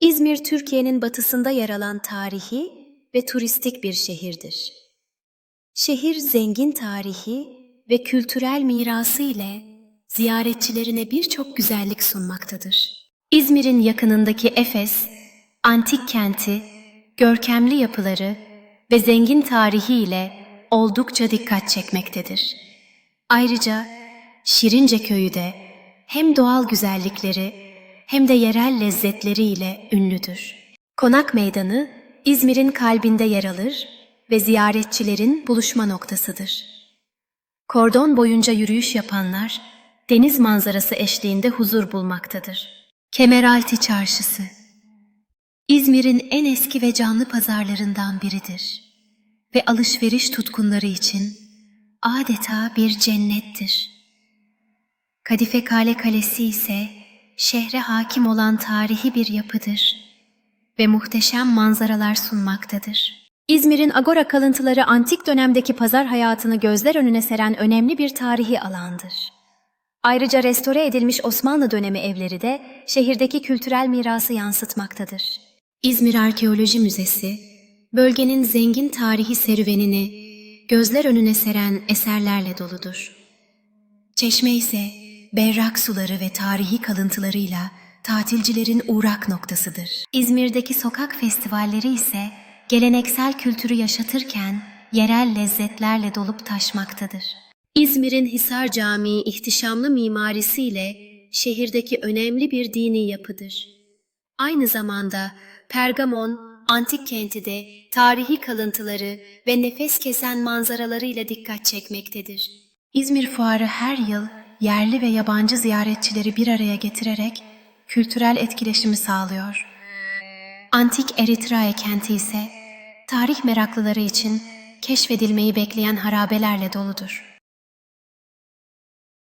İzmir, Türkiye'nin batısında yer alan tarihi ve turistik bir şehirdir. Şehir zengin tarihi ve kültürel mirası ile ziyaretçilerine birçok güzellik sunmaktadır. İzmir'in yakınındaki Efes, antik kenti, görkemli yapıları ve zengin tarihi ile oldukça dikkat çekmektedir. Ayrıca Şirince köyü de hem doğal güzellikleri hem de yerel lezzetleriyle ünlüdür. Konak Meydanı İzmir'in kalbinde yer alır ve ziyaretçilerin buluşma noktasıdır. Kordon boyunca yürüyüş yapanlar deniz manzarası eşliğinde huzur bulmaktadır. Kemeraltı Çarşısı İzmir'in en eski ve canlı pazarlarından biridir ve alışveriş tutkunları için adeta bir cennettir. Kadife Kale Kalesi ise şehre hakim olan tarihi bir yapıdır ve muhteşem manzaralar sunmaktadır. İzmir'in agora kalıntıları antik dönemdeki pazar hayatını gözler önüne seren önemli bir tarihi alandır. Ayrıca restore edilmiş Osmanlı dönemi evleri de şehirdeki kültürel mirası yansıtmaktadır. İzmir Arkeoloji Müzesi, bölgenin zengin tarihi serüvenini gözler önüne seren eserlerle doludur. Çeşme ise berrak suları ve tarihi kalıntılarıyla tatilcilerin uğrak noktasıdır. İzmir'deki sokak festivalleri ise geleneksel kültürü yaşatırken yerel lezzetlerle dolup taşmaktadır. İzmir'in Hisar Camii ihtişamlı mimarisiyle şehirdeki önemli bir dini yapıdır. Aynı zamanda Pergamon, antik kenti de tarihi kalıntıları ve nefes kesen manzaralarıyla dikkat çekmektedir. İzmir Fuarı her yıl yerli ve yabancı ziyaretçileri bir araya getirerek kültürel etkileşimi sağlıyor. Antik Eritrae kenti ise tarih meraklıları için keşfedilmeyi bekleyen harabelerle doludur.